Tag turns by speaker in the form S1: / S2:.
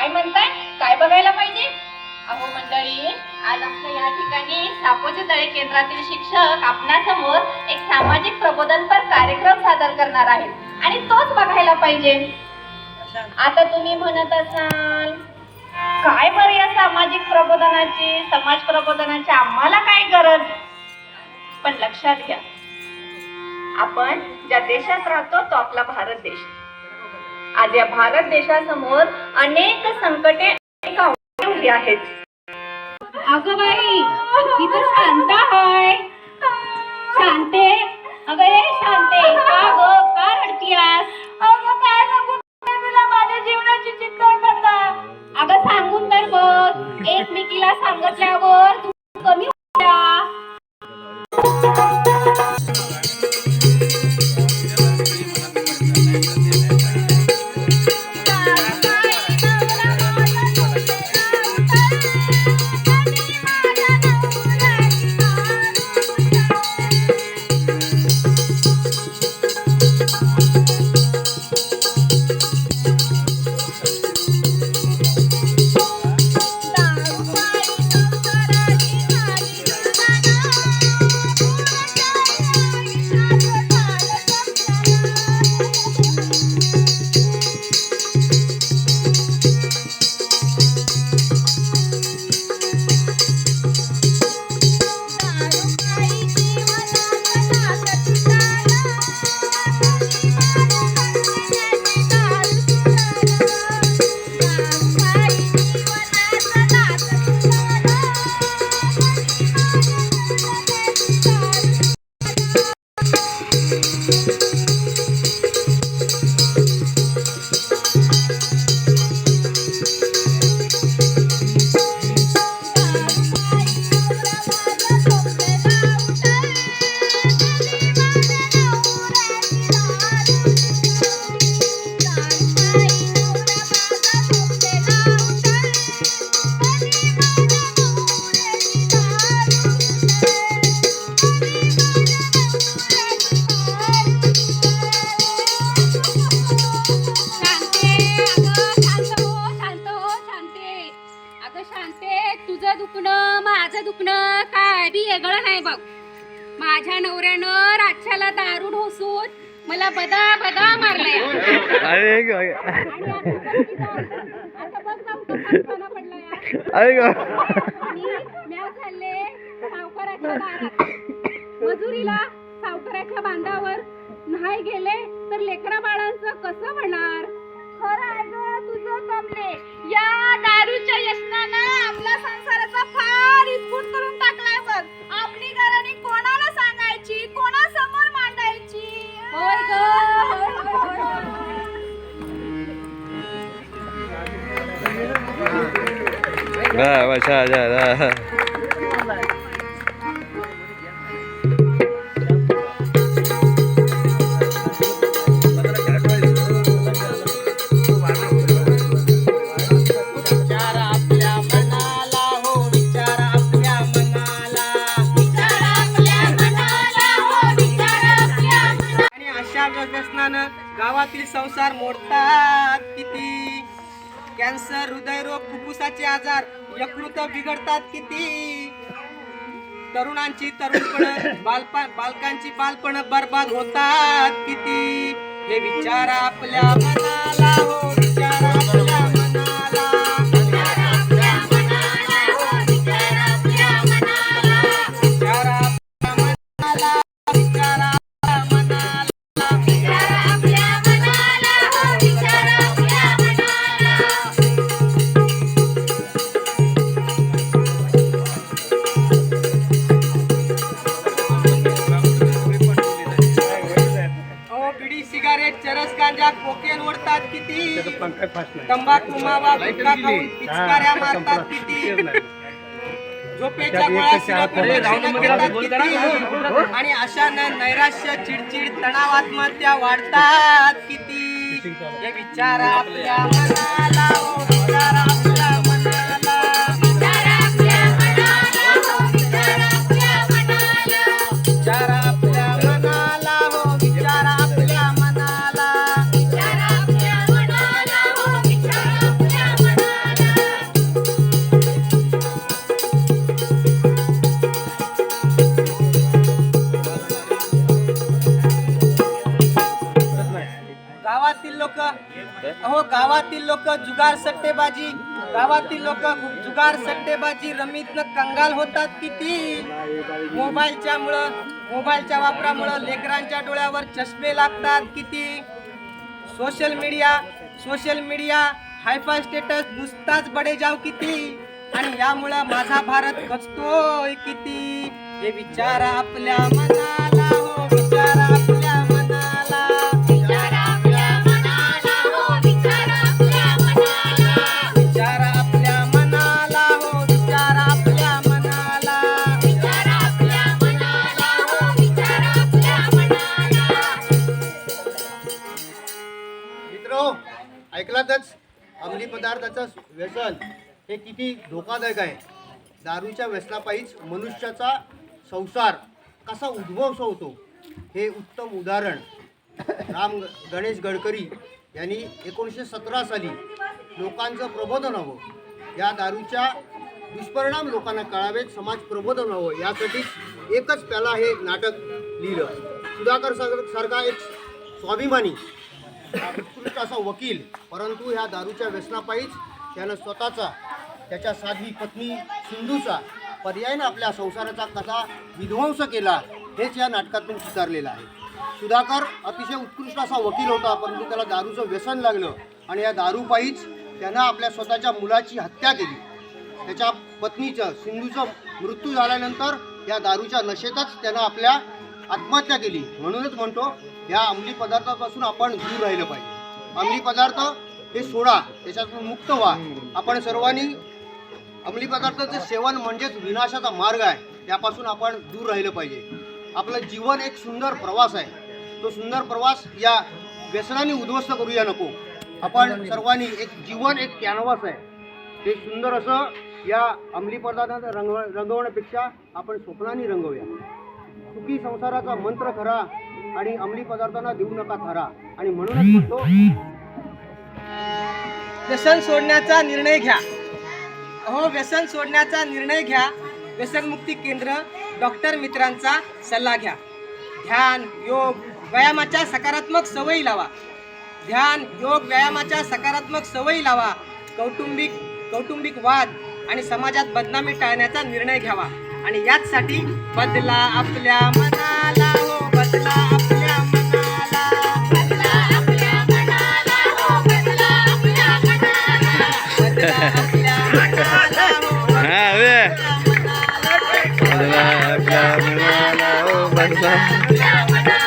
S1: काय म्हणताय? काय बघायला पाहिजे? अहो मंडळी आज आमच्या या ठिकाणी सापोचे तळे केंद्रातील शिक्षक आपणासमोर एक सामाजिक प्रबोधनपर कार्यक्रम सादर करणार आहेत. आणि तोच बघायला पाहिजे. आता तुम्ही म्हणत असाल काय बरं या सामाजिक प्रबोधनाची समाज प्रबोधनाची आम्हाला काय गरज? पण लक्षात घ्या आपण ज्या देशात राहतो तो आपला भारत देश. आज या भारत देशासमोर अनेक संकटे उभी आहेत.
S2: अगं बाई तर शांत आहे. शांते अगं ए शांते का ग? का रडतीयास? अगं काय सांगू तुला? माझ्या जीवनाची चिंता करता. अगं सांगून तर बघ. एकमेकीला सांगितल्यावर तू कमी वेगळं नाही बघ. माझ्या नवऱ्यानं रातच्याला दारू ढोसून मला बदा बदा मारलाय.
S3: अरे ग. ग
S2: मजुरीला सावकाराच्या बांधावर नाही गेले तर लेकरा बाळांचं कसं होणार? खरं आहे ग तुझं कमले. या दारूच्या व्यसनानं ได้ว่า
S3: ใช่ใช่
S4: ได้ गावातील हो, संसार मोडतात किती. कॅन्सर हृदयरोग फुफ्फुसाचे आजार यकृत बिघडतात किती? तरुणांची तरुणपण बालपण बालकांची बालपण बर्बाद होतात किती? हे विचार आपल्या मनाला हो. सिगारेट चरस गांजा कोकेन ओढतात किती? तंबाखू मावा गुटखा खाऊन पिचकाऱ्या मारतात किती? झोपेच्या गोळ्या सिरप इंजेक्शन घेतात किती? आणि अशानं नैराश्य चिडचिड तणाव आत्महत्या वाढतात किती? हे विचार आपल्या मनाला अहो गावातील लोक जुगार सट्टेबाजी गावातील लोक जुगार सट्टेबाजी रमीतनं कंगाल होतात किती? मोबाईलच्या मुळं मोबाईलच्या वापरामुळं लेकरांच्या डोळ्यावर चष्मे लागतात किती? Social media social media hi fi status नुसताच बडे जाव किती? आणि यामुळं माझा भारत खचतोय किती? हे विचार आपल्या
S5: मनात व्यसन हे किती धोकादायक आहे. दारूच्या व्यसनापायीच मनुष्याचा संसार कसा उद्ध्वस्त होतो हे उत्तम उदाहरण राम गणेश गडकरी यांनी एकोणीसशे सतरा साली लोकांचं प्रबोधन हवं. या दारूच्या दुष्परिणाम लोकांना कळावेत समाज प्रबोधन हवं. यासाठीच एकच त्याला हे नाटक लिहिलं. सुधाकर सर सारखा एक स्वाभिमानी उत्कृष्ट असा वकील परंतु ह्या दारूच्या व्यसनापायीच त्यानं स्वतःचा त्याच्या साध्वी पत्नी सिंधूचा पर्यायनं आपल्या संसाराचा कसा विध्वंस केला हेच या नाटकातून स्वीकारलेलं आहे. सुधाकर अतिशय उत्कृष्ट असा वकील होता परंतु त्याला दारूचं व्यसन लागलं आणि या दारूपायीच त्यानं आपल्या स्वतःच्या मुलाची हत्या केली. त्याच्या पत्नीचं सिंधूचा मृत्यू झाल्यानंतर या दारूच्या नशेतच त्यानं आपल्या आत्महत्या केली. म्हणूनच म्हणतो या अंमली पदार्थापासून आपण दूर राहिलं पाहिजे. अंमली पदार्थ हे सोडा त्याच्यातून मुक्त व्हा. आपण सर्वांनी अंमली पदार्थाचं सेवन म्हणजेच विनाशाचा मार्ग आहे. त्यापासून आपण दूर राहिलं पाहिजे. आपलं जीवन एक सुंदर प्रवास आहे. तो सुंदर प्रवास या व्यसनाने उद्ध्वस्त करूया नको. आपण सर्वांनी एक जीवन एक कॅनव्हास आहे. ते सुंदर असं या अंमली पदार्थांना रंग रंगवण्यापेक्षा आपण स्वप्नाने रंगवूया. सुखी संसाराचा मंत्र खरा आणि अंमली पदार्थांना देऊ नका खरा आणि म्हणूनच म्हणतो
S4: व्यसन सोडण्याचा निर्णय घ्या. हो व्यसन सोडण्याचा निर्णय घ्या. व्यसनमुक्ती केंद्र डॉक्टर मित्रांचा सल्ला घ्या. ध्यान योग व्यायामाच्या सकारात्मक सवयी लावा. ध्यान योग व्यायामाच्या सकारात्मक सवयी लावा. कौटुंबिक कौटुंबिक वाद आणि समाजात बदनामी टाळण्याचा निर्णय घ्यावा. आणि याचसाठी बदला आपल्या मनाला हो
S3: बदला आपल्या मनाला